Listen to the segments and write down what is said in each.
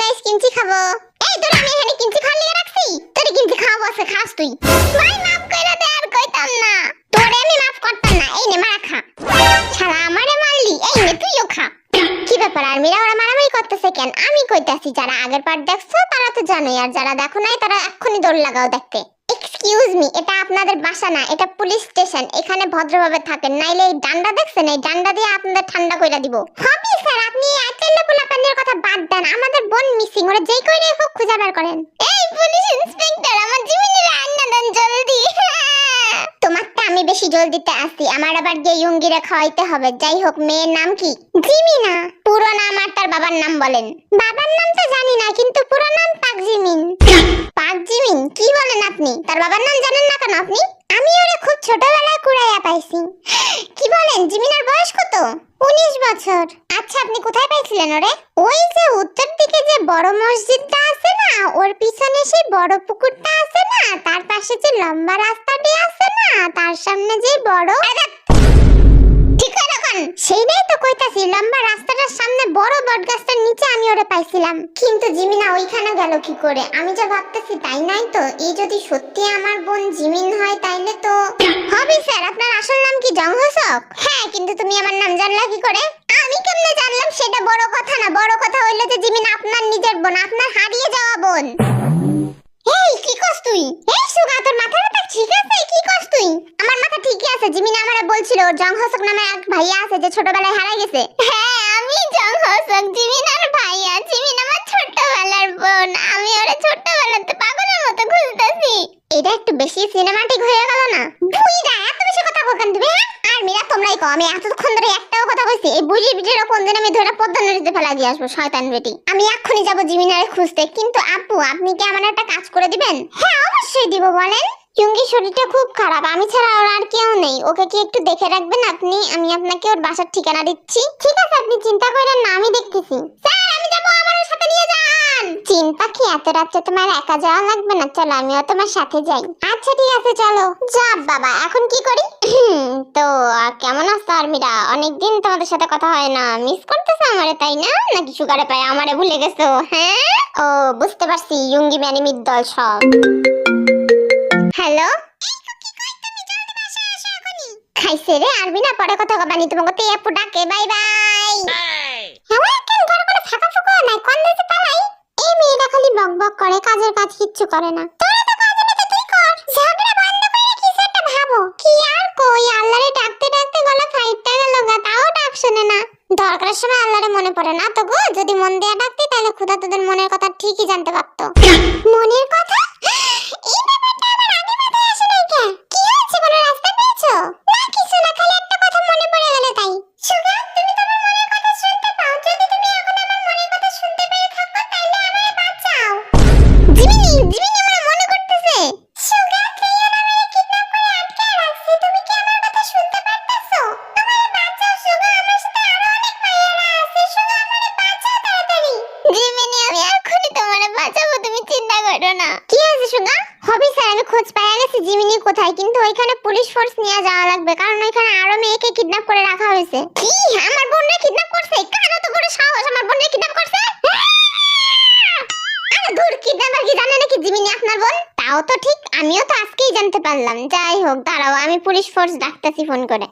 Guys kimchi খাব। এই, তোরে আমি এখানে কিমচি খাওয়ার লিগে রাখছি? তোর কিমচি খাওয়াবো আছে খাস তুই। ভাই, মাফ কইরা দে, আর কইতাম না। তোরে আমি মাফ করতাম না। এই নে, মারা খা। শালা, আমারে মারলি। এই নে, তুইও খা। কি ব্যাপার আর মেয়েরা ওরা মারামারি করতেছে কেন? আমি কইতাছি, যারা আগের পার্ট দেখছ, তারা তো জানোই, আর যারা দেখো নাই, তারা এক্ষুনি দৌড় লাগাও দেখতে। এক্সকিউজ মি এটা আপনাদের বাসা না, এটা পুলিশ স্টেশন এখানে ভদ্রভাবে থাকেন, নাইলে এই ডান্ডা দেখছেন, এই ডান্ডা দিয়ে আপনাদের ঠান্ডা কইরা দিব। হবি স্যার, আপনি পোলাপানের কথা বাদ দেন, আমাদের বোন মিসিং ওরা যেই কইরে হোক খুঁজে বের করেন। এই পুলিশ ইন্সপেক্টর আমার জীবনের রান্না দেন জলদি তোমারটা আমি দিতে আসি। আমার আবার গিয়ে ইয়ুঙ্গিরে খাওয়াইতে হবে। যাই হোক মেয়ের নাম কি? জিমিনা। পুরো নাম আর তার বাবার নাম বলেন। বাবার নাম তো জানি না কিন্তু পুরো নাম পাক জিমিন পাক জিমিন কি বলেন আপনি? তার বাবার নাম জানেন না কেন আপনি? আমি ওরে খুব ছোটবেলায় কুড়াইয়া পাইছি। কি বলেন, জিমিনার বয়স কত? উনিশ বছর। আচ্ছা আপনি কোথায় পাইছিলেন ওরে? ওই যে উত্তর দিকে যে বড় মসজিদটা আছে না, ওর পিছনে সেই বড় পুকুরটা আছে না, তার পাশে যে লম্বা রাস্তাটি আছে না, তার সামনে যে বড় সেইটাই তো কইতাছি, লম্বা রাস্তাটার সামনে বড় বটগাছটার নিচে আমি ওরে পাইছিলাম। কিন্তু জিমিনা ওইখানে গেল কি করে? আমি যা ভাবতেছি তাই নাই তো? এই যদি সত্যি আমার বোন জিমিন হয় তাইলে তো হবে স্যার। আপনার আসল নাম কি জংহসক হ্যাঁ কিন্তু তুমি আমার নাম জানলা কি করে? আমি কেমনে জানলাম সেটা বড় কথা না? বড় কথা হইল যে জিমিন আপনার নিজের বোন, আপনার হারিয়ে যাওয়া বোন। কি করছ তুই? সুগা, তোর ঠিক আছে? কি করছ তুই? আমার মাথা ঠিকই আছে আমারে বলছিল ওর জংহসক নামে এক ভাইয়া আছে যে ছোটবেলায় হারা গেছে। হ্যাঁ আমি জংহসক জিমিন আর ভাইয়া, জিমিন আমার ছোটবেলার বোন, আমি ওরে ছোটবেলাতে পাগলের মতো খুঁজতেছি। এটা একটু বেশি সিনেমাটিক হয়ে গেল না? বুইরা এত বেশি কথা বলকেন তুমি হ্যাঁ? আর কও আমি এতক্ষণ ধরে একটাও কথা কইছি এই বুড়ি বিটির কোন দিন আমি ধরে পদ্মা নদীতে ফেলা দিয়ে আসব, শয়তান বেটি। আমি এক্ষুনি যাব জিমিনারে খুঁজতে, কিন্তু আপু, আপনি কি আমার একটা কাজ করে দিবেন? হ্যাঁ অবশ্যই দিব, বলেন। চুঙ্গির শরীরটা খুব খারাপ, আমি ছাড়া ওর আর কেউ নেই। ওকে কি একটু দেখে রাখবেন আপনি? আমি আপনাকে ওর বাসার ঠিকানা দিচ্ছি। ঠিক আছে, আপনি চিন্তা করেন না, আমি দেখতেছি। স্যার, আমি যাব, আমার সাথে নিয়ে যান। চিন্তা কি এত রাত্রে তোমার একা যাওয়া লাগবে না। চলো আমিও তোমার সাথে যাই। আচ্ছা ঠিক আছে চলো। যাব বাবা এখন কি করি? তো কেমন আছো আর্মিরা? অনেকদিন তোমাদের সাথে কথা হয় না। মিস করতেছো আমারে তাই না? নাকি সুগারে পায় আমারে ভুলে গেছো? হ্যাঁ? ও বুঝতে পারছি ইয়ুঙ্গি ম্যানিমির দল সব। হ্যালো? খাইছে রে আরবি না পরে কথা কবানি তোমাকে তে আপু ডাকে বাই বাই। হ্যাঁ কেন ঘর করে ফাঁকা ফুকা? নাই কোন দেশে পালাই এই মেয়েটা খালি বক বক করে, কাজের কাজ কিচ্ছু করে না। তোরা তো কাজে তুই কর। ঝগড়া বন্ধ করে কিছু একটা ভাবো? কি আর কই, আল্লাহরে ডাকতে ডাকতে গলা ফাইটটা গেল গা, তাও ডাক শুনে না। দরকারের সময় আল্লাহরে মনে পড়ে না তো গো, যদি মন দিয়ে ডাকতে তাহলে খুদা তোদের মনের কথা ঠিকই জানতে পারতো। মনের কথা? এই ব্যাপারটা জিমিনি আমি এখনই তোমারে বাঁচাবো, তুমি চিন্তা করো না। কি আছে সুগা হবি স্যার, আমি খোঁজ পাইয়া গেছি জিমিনি কোথায়, কিন্তু ওইখানে পুলিশ ফোর্স নিয়ে যাওয়া লাগবে, কারণ ওইখানে আরও মেয়েকে কিডন্যাপ করে রাখা হয়েছে। কি? আমার বোনরে কিডন্যাপ করছে? কার তো করে সাহস আমার বোনরে কিডন্যাপ করছে? আরে দূর কিডন্যাপার কি জানে নাকি জিমিনি আপনার বোন? তাও তো ঠিক, আমিও তো আজকেই জানতে পারলাম। যাই হোক, দাঁড়াও, আমি পুলিশ ফোর্স ডাকতেছি ফোন করে।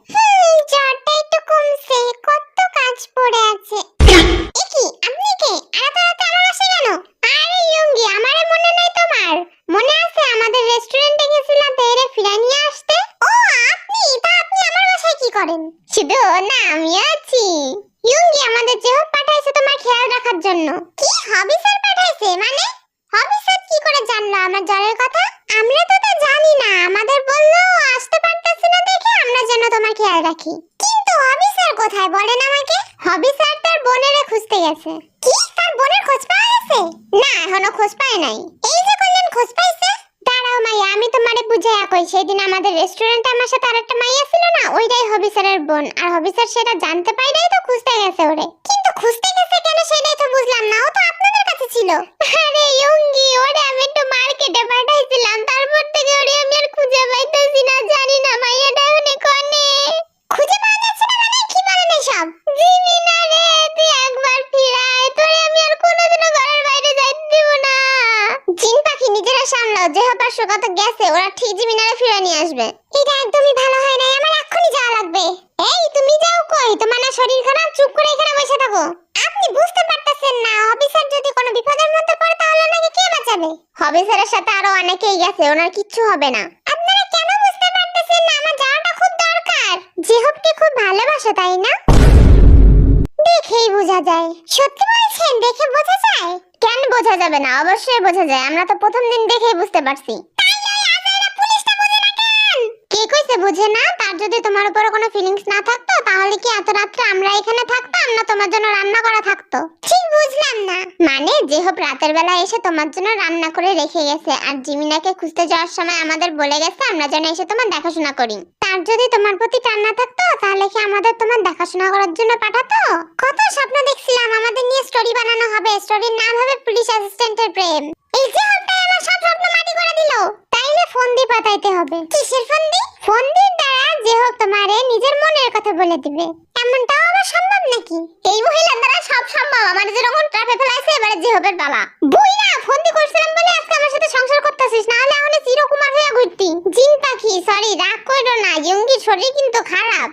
জ্বরটা একটু কমছে, কত কাজ পড়ে আছে। মনে আছে আমাদের রেস্টুরেন্টে গেছিলাম তো এরে ফিরাই নিয়ে আসতে? ও, আপনি? তা আপনি আমার কি করেন? ইয়ঙ্গি, আমাদের জেহব পাঠাইছে তোমার খেয়াল রাখার জন্য। কি হবি স্যার পাঠাইছে মানে? হবি স্যার কি করে জানলো আমার জ্বরের কথা? আমরা তো তা জানি না। আমাদের বলল আসতে পারতেছি না দেখে আমরা যেন তোমার খেয়াল রাখি। কিন্তু হবি স্যার কোথায় বলেন আমাকে? হবি স্যার তার বোনেরে খুঁজতে গেছে। কি? তার বোনের খোঁজ পাওয়া গেছে? না, এখনও খোঁজ পায় নাই। এই যে বললেন, খোঁজ পাইছে? দাঁড়াও মাইয়া আমি তোমারে বুঝাইয়া কই, সেদিন আমাদের রেস্টুরেন্টে আমার সাথে আরেকটা মাইয়া ছিল না, ওইটাই হবি স্যারের বোন। আর হবি স্যার সেটা জানতে পাইরাই তো খুঁজতে গেছে ওরে। কিন্তু খুঁজতে গেছে কেন সেটাই তো বুঝলাম না, ও তো আপনাদের কাছে ছিল। আরে ইয়ঙ্গি, ওরে আমি একটু মার্কেটে পাঠাইছিলাম, তারপর থেকে ওরে আমি আর খুঁজে পাইতেছি না, জানি না দাও যে হবার সুগা তো গেছে ওরা ঠিক জিমিনারে ফিরে নিয়ে আসবে। এটা একদমই ভালো হয় না আমার এক্ষুনি যাওয়া লাগবে। এই তুমি যাও কই? তোমার না শরীর খারাপ চুপ করে এখানে বসে থাকো। আপনি বুঝতে পারতেছেন না অফিসার যদি কোনো বিপদের মধ্যে পড়ে তাহলে ওনাকে কে বাঁচাবে? অফিসারের সাথে আরও অনেকেই গেছে ওনার কিচ্ছু হবে না। আপনারা কেন বুঝতে পারতেছেন না? আমার যাওয়াটা খুব দরকার। জেহবকে খুব ভালোবাসো তাই না? দেখেই বোঝা যায়। সত্যি বলছেন দেখে বোঝা যায়? কেন বোঝা যাবে না? অবশ্যই বোঝা যায়। আমরা তো প্রথম দিন দেখেই বুঝতে পারছি। বুঝে না? তার যদি তোমার উপরে কোনো ফিলিংস না থাকতো, তাহলে কি এত রাত্রে আমরা এখানে থাকতাম না তোমার জন্য রান্না করা থাকতো? ঠিক বুঝলাম না। মানে যে হোক রাতের বেলা এসে তোমার জন্য রান্না করে রেখে গেছে, আর জিমিনাকে খুঁজতে যাওয়ার সময় আমাদের বলে গেছে, আমরা যেন এসে তোমার দেখাশোনা করি। তার যদি তোমার প্রতি টান না থাকতো, তাহলে কি আমাদের তোমার দেখাশোনা করার জন্য পাঠাতো? কত স্বপ্ন দেখছিলাম, আমাদের নিয়ে স্টোরি বানানো হবে। স্টোরির নাম হবে পুলিশ অ্যাসিস্ট্যান্টের প্রেম। এই যে আমার সব স্বপ্ন মাটি করে দিল। তাইলে ফোন দিয়ে পাঠাইতে হবে। কিসের ফোন দি ফোন দিয়ে দ্বারা যে হোক তোমারে নিজের মনের কথা বলে দিবে। এমনটাও আবার সম্ভব নাকি? এই মহিলার দ্বারা সব সম্ভব। আমার যেরকম ট্রাফে ফেলাইছে, এবারে যে হবে বাবা বুই না ফোন দিয়ে করছিলাম বলে আজকে আমার সাথে সংসার করতেছিস না হলে এখন চিরকুমার হয়ে ঘুরতি। জিন পাখি সরি রাগ কইরো না, ইয়ঙ্গির শরীর কিন্তু খারাপ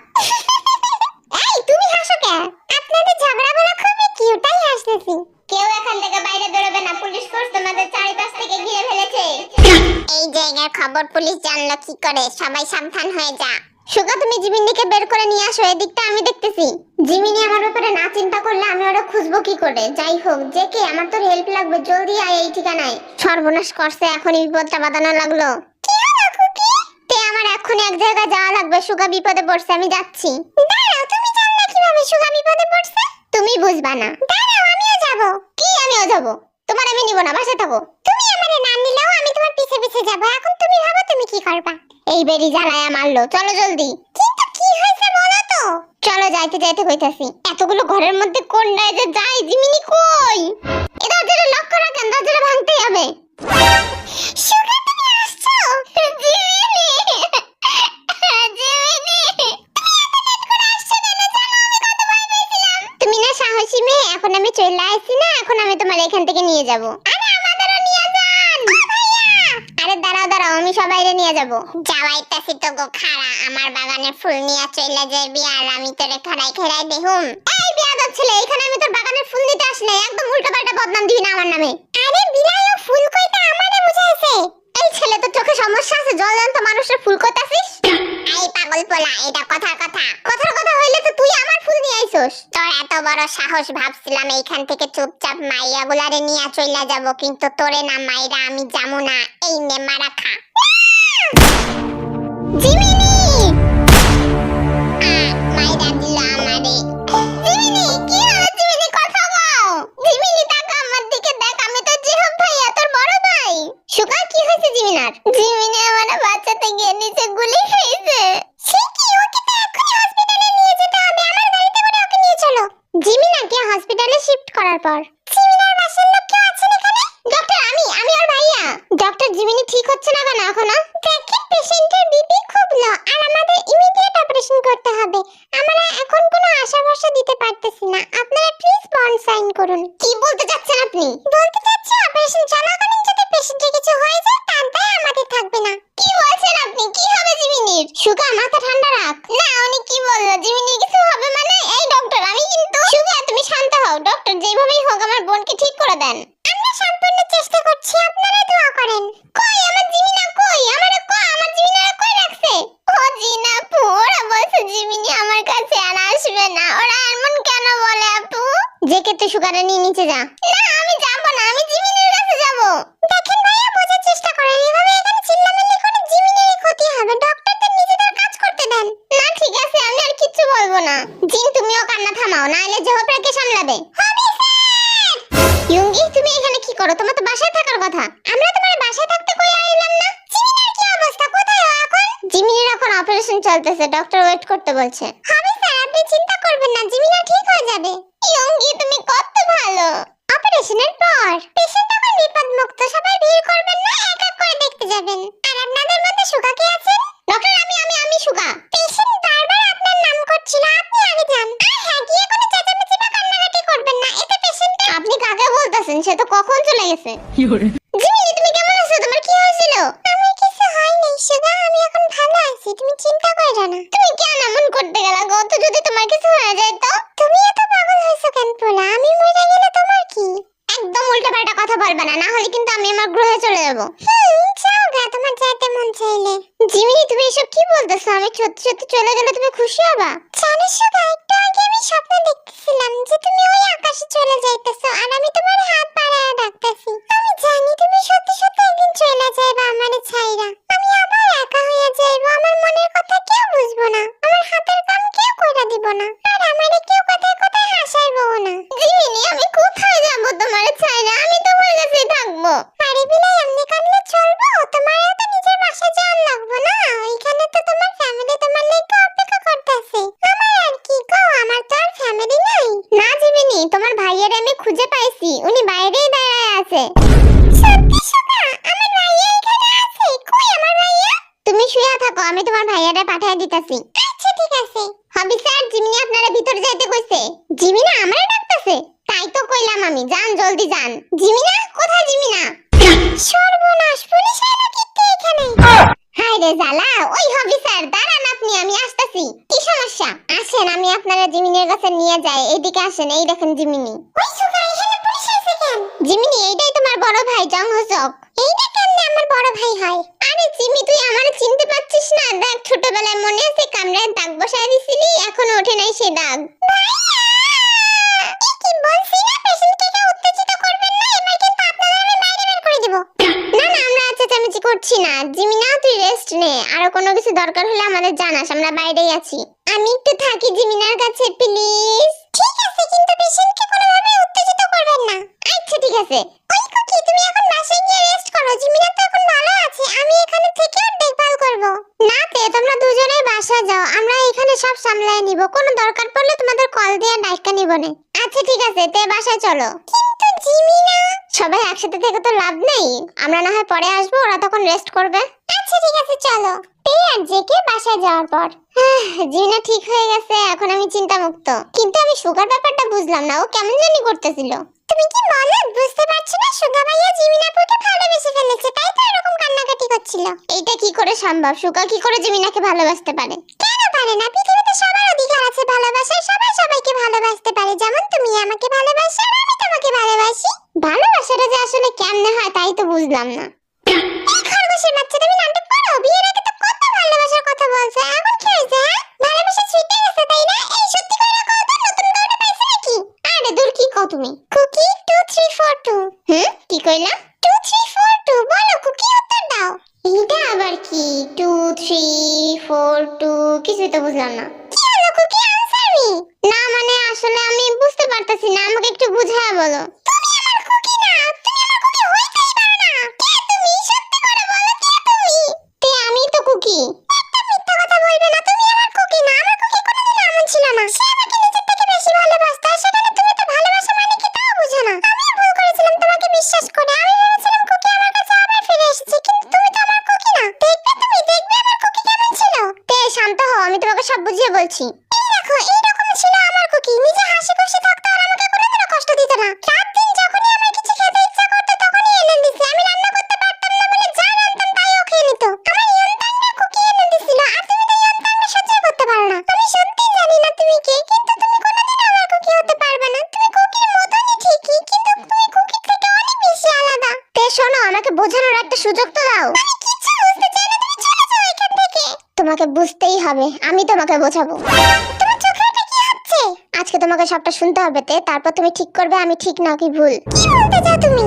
এই তুমি হাসো কে আপনাদের ঝগড়া বলা খুবই কিউট তাই হাসতেছি কেউ এখান থেকে বাইরে বেরোবে না পুলিশ ফোর্স তোমাদের চারিপাশ থেকে ঘিরে ফেলেছে এই খবর পুলিশ জানলো, কি করে? সবাই সাবধান হয়ে যা। সুগা, তুমি জিমিনিকে বের করে নিয়ে আসো, এদিকটা আমি দেখতেছি। জিমিনি আমার ব্যাপারে না চিন্তা করলে আমি ওরা খুঁজবো কি করে? যাই হোক, যে কে, আমার তোর হেল্প লাগবে, জলদি আয় এই ঠিকানায়। সর্বনাশ করছে এখনই বিপদটা বাঁধানো লাগল। তে, আমার এখনই এক জায়গায় যাওয়া লাগবে, সুগা বিপদে পড়ছে, আমি যাচ্ছি। দাঁড়াও, তুমি জানলে কীভাবে সুগা বিপদে পড়ছে? তুমি বুঝবা না। দাঁড়াও, আমিও যাব। কি, আমিও যাব? তোমার আমি নিব না বাসা থাকো। পিছে পিছে যাব, এখন তুমি ভাবো তুমি কি করবা? এই বেরি জ্বালায়া মারলো চলো জলদি। কিন্তু কি হয়েছে বলো তো? চলো যাইতে যাইতে কইতাছি, এতগুলো ঘরের মধ্যে কোনটায় যে যাই জিমিনি কই? এ দরজাটা লক্ষ্য রাখেন দরজাটা ভাঙতেই হবে। এখন আমি আমি তোমার এখান থেকে নিয়ে যাব আরে আমাদেরও নিয়ে যান আরে দাঁড়াও দাঁড়াও, আমি সবাইরে নিয়ে যাব। যাওয়াইতাছি তো গো খাড়া, আমার বাগানে ফুল নিয়ে চলে যাবি আর আমি তোরে খাড়াই খেড়াই দেহুম। এই বিয়াদব ছেলে, এখানে আমি তোর বাগানের ফুল দিতে আসলে একদম উল্টো পাল্টা বদনাম দিবি না আমার নামে। আরে বিলাইও ফুল কইতা আমারে বুঝাইছে। ছেলে তো চোখে সমস্যা আছে? জল জানত মানুষের ফুল কইতাছিস এই পাগল পোলা এটা কথার কথা। কথার কথা হইলে তো তুই আমার ফুল নিয়ে আইছস তোর এত বড় সাহস ভাবছিলাম এইখান থেকে চুপচাপ মাইয়া গুলারে নিয়ে চইলা যাব, কিন্তু তোরে না, মাইরা আমি যামু না। এই নে, মারা খা। জিমিনি! 是这 থামাও নাহলে জহপ্রাকে সামলাবে। ইয়ঙ্গি, তুমি এখানে কি করো? তোমার তো বাসায় থাকার কথা। আমরা তোমার বাসায় থাকতে কই আইলাম না? জিমিনের কি অবস্থা? কোথায় ও এখন? জিমিনের এখন অপারেশন চলতেছে ডক্টর ওয়েট করতে বলছে। হবে, স্যার, আপনি চিন্তা করবেন না, জিমিনা ঠিক হয়ে যাবে। ইয়ঙ্গি, তুমি কত ভালো! অপারেশনের পর পেশেন্ট এখন বিপদ মুক্ত, সবাই ভিড় করবেন না, এক এক করে দেখতে যাবেন। আছেন? সে তো কখন চলে গেছে? জিমিলি তুমি কেমন আছো? তোমার কি হয়েছিল? আমার কিছু হয়নি সুগা আমি এখন ভালো আছি। তুমি চিন্তা করো না। তুমি কেন এমন করতে গেলা গো? তো যদি তোমার কিছু হয়ে যায় তো? তুমি এত পাগল হয়েছো কেন পোলা? আমি মরে গেলে তোমার কি? একদম উল্টোপাল্টা কথা বলবা না না হলে কিন্তু আমি আমার গ্রহে চলে যাব। যাও গা তোমার যাইতে মন চাইলে। জিমিলি তুমি এসব কি বলতেছো? আমি সত্যি সত্যি চলে গেলে তুমি খুশি হবা? থাকো আমি তোমার ভাইয়ারে পাঠিয়ে দিতাছি। আচ্ছা ঠিক আছে। হবি স্যার জিমিনি আপনারা ভিতরে যাইতে কইছে। জিমিনা আমারে ডাকতেছে? তাই তো কইলাম আমি যান জলদি যান। জিমিনা কোথায় জিমিনা? সর্বনাশ পুলিশ এলো কিতে এখানে। হাই রে জালা ওই হবি স্যার দাঁড়ান আপনি আমি আসতাছি। কি সমস্যা? আসেন আমি আপনারা জিমিনের কাছে নিয়ে যাই এইদিকে আসেন এই দেখেন জিমিনি। ওই সুগা এখানে পুলিশ আছে কেন? জিমিনি এইটাই তোমার বড় ভাই জং হোসক এইটা কেমনে আমার বড় ভাই হয়? আরে জিমি তুই আমারে চিনতে পারছিস না? দেখ ছোটবেলায় মনে আছে কামরায় দাগ বসায় দিছিলি এখন ওঠে নাই সে দাগ। কি বলছি না পেশেন্টকে উত্তেজিত করবেন না? এবার কিন্তু আপনাদের আমি বাইরে বের করে দিব। না না আমরা চেঁচামেচি করছি না। জিমিনা তুই রেস্ট নে আর কোনো কিছু দরকার হলে আমাদের জানাস, আমরা বাইরেই আছি। আমি একটু থাকি, জিমিনার কাছে প্লিজ ঠিক আছে, কিন্তু পেশেন্টকে কোনোভাবে উত্তেজিত করবেন না। আচ্ছা ঠিক আছে। কুকি তুমি এখন বাসায় গিয়ে রেস্ট করো। জিমিনা তো এখন ভালো আছে। আমি এখানে থেকে দেখভাল করব। না তে, তোমরা দুজনেই বাসা যাও। আমরা এখানে সব সামলায় নিব। কোনো দরকার পড়লে তোমাদের কল দিয়ে ডাইকা নিব নে। আচ্ছা ঠিক আছে। তে, বাসায় চলো। কিন্তু জিমিনা সবাই একসাথে থেকে তো লাভ নেই। আমরা না হয় পরে আসব, ওরা তখন রেস্ট করবে। আচ্ছা ঠিক আছে, চলো। পে আর জেকে বাসায় যাওয়ার পর। জিমিনা ঠিক হয়ে গেছে। এখন আমি চিন্তা মুক্ত কিন্তু আমি সুগার ব্যাপারটা বুঝলাম না। ও কেমন জানি করতেছিল। তুমি কি বলো বুঝতে পারছ না সুগা ভাইয়া জিমিনাপুকে ভালোবেসে ফেলেছে তাই তো এরকম কান্নাকাটি করছিল। এইটা কি করে সম্ভব? সুগা কি করে জিমিনাকে ভালোবাসতে পারে? কেন পারে না? পৃথিবীতে সবার অধিকার আছে ভালোবাসার সবাই সবাইকে ভালোবাসতে পারে। যেমন তুমি আমাকে ভালোবাসো আর আমি তোমাকে ভালোবাসি। ভালোবাসাটা যে আসলে কেমনে হয় তাই তো বুঝলাম না। এই খরগোশের বাচ্চা তুমি নাটক করো বিয়ের আগে তো শোনো আমাকে বোঝানোর একটা সুযোগ তো দাও। আমি কিচ্ছু বুঝতে চাই না তুমি চলে যাও এখান থেকে। তোমাকে বুঝতেই হবে আমি তোমাকে বোঝাবো। তোমার চোখে ওটা কি হচ্ছে? আজকে তোমাকে সবটা শুনতে হবে তে তারপর তুমি ঠিক করবে আমি ঠিক না কি ভুল। কি বলতে চাও তুমি?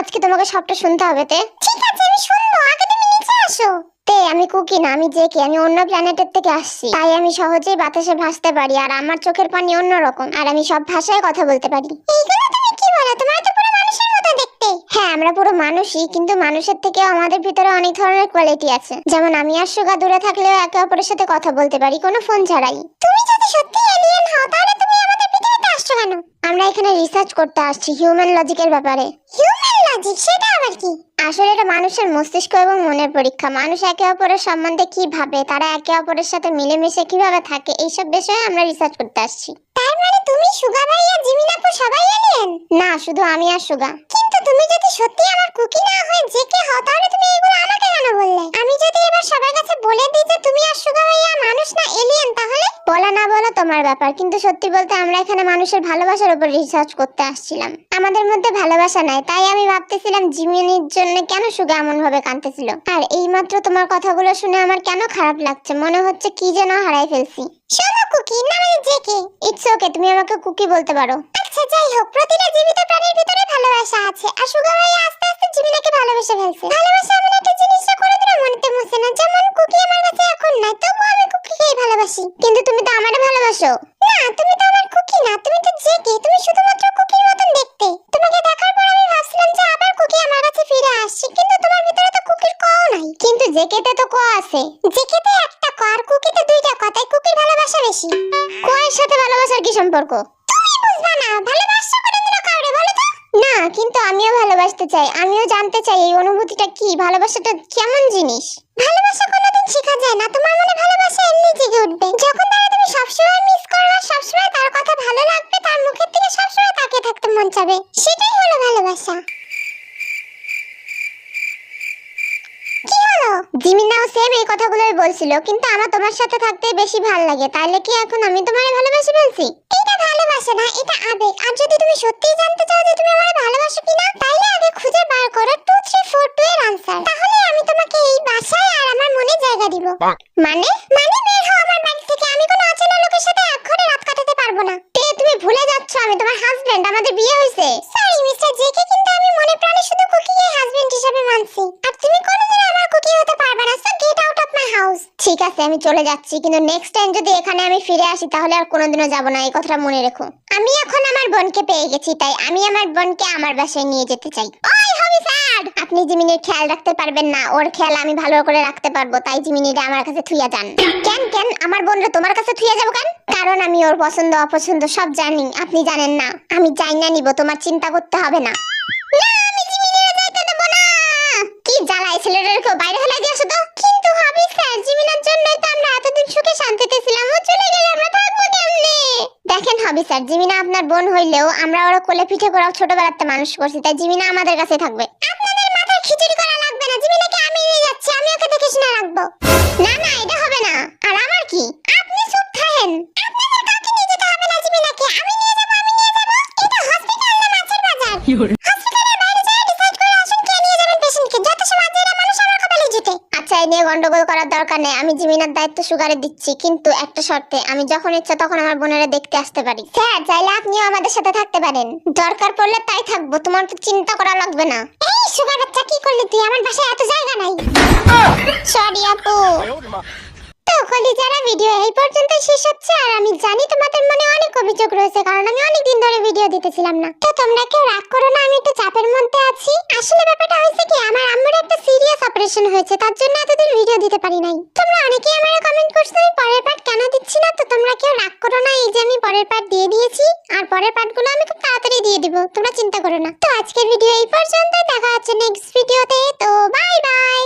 আজকে তোমাকে সবটা শুনতে হবে তে। ঠিক আছে আমি শুনব আগে তুমি নিচে আসো। তে, আমি কুকি না, আমি যে কি আমি অন্য প্ল্যানেটের থেকে আসছি। তাই আমি সহজেই বাতাসে ভাসতে পারি, আর আমার চোখের পানি অন্যরকম, আর আমি সব ভাষায় কথা বলতে পারি। তুমি কি বলো? তোমার তো পুরো মানুষের মতো দেখতে। হ্যাঁ আমরা পুরো মানুষই, কিন্তু মানুষের থেকে আমাদের ভিতরে অনেক ধরনের কোয়ালিটি আছে। যেমন আমি আর সুগা দূরে থাকলেও একে অপরের সাথে কথা বলতে পারি, কোনো ফোন ছাড়াই। তুমি যদি সত্যি এলিয়েন হও, তাহলে আসছো কেন? আমরা এখানে রিসার্চ করতে আসছি হিউম্যান লজিকের ব্যাপারে। হিউম্যান লজিক সেটা আবার কি? আসলে এটা মানুষের মস্তিষ্ক এবং মনের পরীক্ষা। মানুষ একে অপরের সম্বন্ধে কি ভাবে, তারা একে অপরের সাথে মিলেমিশে কীভাবে থাকে, এইসব বিষয়ে আমরা রিসার্চ করতে আসছি। তার মানে তুমি সুগা ভাই আর জিমিন সবাই এলিয়েন না, শুধু আমি আর সুগা। কিন্তু তুমি যদি সত্যি আমার কুকি না হয়ে জেকে হও, তাহলে তুমি এগুলো আমাকে কেন বললে? আমি যদি এবার সবার কাছে বলে দিই যে তুমি আর সুগা ভাইয়া মানুষ না এলিয়েন তাহলে বলা না বলা তোমার ব্যাপার, কিন্তু সত্যি বলতে আমরা এখানে মানুষের ভালোবাসার উপর রিসার্চ করতে আসছিলাম। আমাদের মধ্যে ভালোবাসা নাই, তাই আমি ভাবতেছিলাম জিমিনির জন্য কেন সুগা এমন ভাবে কাঁদতেছিল? আর এই মাত্র তোমার কথাগুলো শুনে আমার কেন খারাপ লাগছে? মনে হচ্ছে কি যেন হারাই ফেলছি। শোনো কুকি, না মানে জেকে ইটস ওকে তুমি আমাকে কুকি বলতে পারো। আচ্ছা যাই হোক, প্রতিটা জীবিত প্রাণীর ভিতরে ভালোবাসা আছে, আর সুগা ভাই আস্তে আস্তে জিমিনাকে ভালোবেসে ফেলছে। ভালোবাসা এমন একটা জিনিস যা কোনোদিনও মনেতে মুছে না, যেমন কুকি আমার কাছে এখন নাই তবু আমি কুকিকেই ভালোবাসি। কিন্তু তুমি তো আমারে ভালোবাসো। না, তুমি তো আমার কুকি না, তুমি তো জেকে তুমি শুধুমাত্র কুকির মতন দেখতে। তোমাকে দেখার পর আমি ভাবছিলাম যে আবার কুকি আমার কাছে ফিরে আসছে, কিন্তু তোমার ভিতরে তো কুকির কও নাই। কিন্তু জেকেতে তো ক আছে। জেকেতে একটা ক, আর কুকিতে দুইটা ক, তাই কুকির ভালোবাসা বেশি। কোয়ের সাথে ভালোবাসার কি সম্পর্ক? চাই, আমিও জানতে চাই এই অনুভূতিটা কি? ভালোবাসাটা কেমন জিনিস? ভালোবাসা কোনোদিন শেখা যায় না। তোমার মনে ভালোবাসা এমনি জেগে উঠবে। যখন তারা তুমি সবসময় মিস করবে, সবসময় তার কথা ভালো লাগবে, তার মুখের দিকে সবসময় তাকিয়ে থাকতে মন চাবে। সেটাই হলো ভালোবাসা। কি জিমিনাও সেম এই কথাগুলোই বলছিল, কিন্তু আমার তোমার সাথে থাকতে বেশি ভালো লাগে। তাহলে কি এখন আমি তোমারে ভালোবাসি ফেলছি? ভালোবাসা না এটা আবেগ। আর যদি তুমি সত্যিই জানতে চাও যে তুমি আমারে ভালোবাসো কিনা তাইলে আগে খুঁজে বার করো 2 3 4 2 এর আনসার তাহলে আমি তোমাকে এই বাসায় আর আমার মনে জায়গা দিব। মানে? মানে বের হও আমার বাড়ি থেকে। আমি কোনো অচেনা লোকের সাথে এক ঘরে রাত কাটাতে পারব না। তে তুমি ভুলে যাচ্ছ আমি তোমার হাজবেন্ড আমাদের বিয়ে হয়েছে। সরি মিস্টার জেকে কিন্তু আমি মনে প্রাণে শুধু কুকিকে হাজবেন্ড হিসেবে মানছি। আর তুমি কোনোদিন আমার কুকি হতে পারবে না so get out of my house ঠিক আছে, আমি চলে যাচ্ছি। কিন্তু নেক্সট টাইম যদি এখানে আমি ফিরে আসি, তাহলে আর কোনোদিনও যাব না, এই কথাটা মনে রেখো। আমি এখন আমার বোনকে পেয়ে গেছি, তাই আমি আমার বোনকে আমার বাসায় নিয়ে যেতে চাই। ওই হবি স্যার! আপনি জিমিনের খেয়াল রাখতে পারবেন না, ওর খেয়াল আমি ভালো করে রাখতে পারব, তাই জিমিনিটা আমার কাছে থুইয়া যান। কেন কেন? আমার বোনরা তোমার কাছে থুইয়া যাব কেন? কারণ আমি ওর পছন্দ, অপছন্দ সব জানি, আপনি জানেন না। আমি চাই না নিব, তোমার চিন্তা করতে হবে না। না, আমি জিমিনিরে যাইতে দেব না! কি জ্বালাই ছেলেটাকে বাইরে ফেলে দিয়ে আসো তো। কিন্তু ভাবি স্যার জিমিনার জন্যই তো আমরা এতদিন সুখে শান্তিতে ছিলাম ও চলে গেলে আমরা থাকব কেমনে? দেখেন হবি স্যার জিমিনা আপনার বোন হইলেও আমরা ওরা কোলে পিঠে করে ছোটবেলাতে মানুষ করছি তাই জিমিনা আমাদের কাছে থাকবে। আপনাদের মাথায় খিচুড়ি করা লাগবে না জিমিনাকে আমি নিয়ে যাচ্ছি আমি ওকে দেখে শুনে রাখব। না না এটা হবে না। আর আমার কি? আপনি চুপ থাকেন। আপনাদের কাউকে নিয়ে যেতে হবে না জিমিনাকে। আমি নিয়ে যাব আমি নিয়ে যাব। এটা হসপিটাল না মাছের বাজার হসপিটালের বাইরে যেয়ে ডিসাইড করে আসুন কে নিয়ে যাবেন পেশেন্টকে যত সমাজ এরা মানুষ আমার কপালে আচ্ছা নিয়ে গন্ডগোল করার দরকার নেই। আমি জিমিনার দায়িত্ব সুগারে দিচ্ছি কিন্তু একটা শর্তে আমি যখন ইচ্ছা তখন আমার বোনেরা দেখতে আসতে পারি। স্যার চাইলে আপনিও আমাদের সাথে থাকতে পারেন। দরকার পড়লে তাই থাকব তোমার তো চিন্তা করা লাগবে না। এই সুগার বাচ্চা কি করলি তুই? আমার বাসায় এত জায়গা নাই। সরি আপু। তো কলিজারা ভিডিও এই পর্যন্ত শেষ হচ্ছে, আর আমি জানি তোমাদের মনে অনেক অভিযোগ রয়েছে, কারণ আমি অনেক দিন ধরে ভিডিও দিতেছিলাম না। তো তোমরা কেউ রাগ করো না, আমি একটু চাপের মধ্যে আছি। আসলে ব্যাপারটা হয়েছে কি, আমার আম্মুর একটা সিরিয়াস অপারেশন হয়েছে, তার জন্য এতদিন ভিডিও দিতে পারি নাই। তোমরা অনেকেই আমাকে কমেন্ট করছ, আমি পরের পার্ট কেন দিচ্ছি না? তো তোমরা কেউ রাগ করো না, এই যে আমি পরের পার্ট দিয়ে দিয়েছি, আর পরের পার্টগুলো আমি খুব তাড়াতাড়ি দিয়ে দিব, তোমরা চিন্তা করো না। তো আজকের ভিডিও এই পর্যন্ত দেখা হচ্ছে নেক্সট ভিডিওতে তো বাই বাই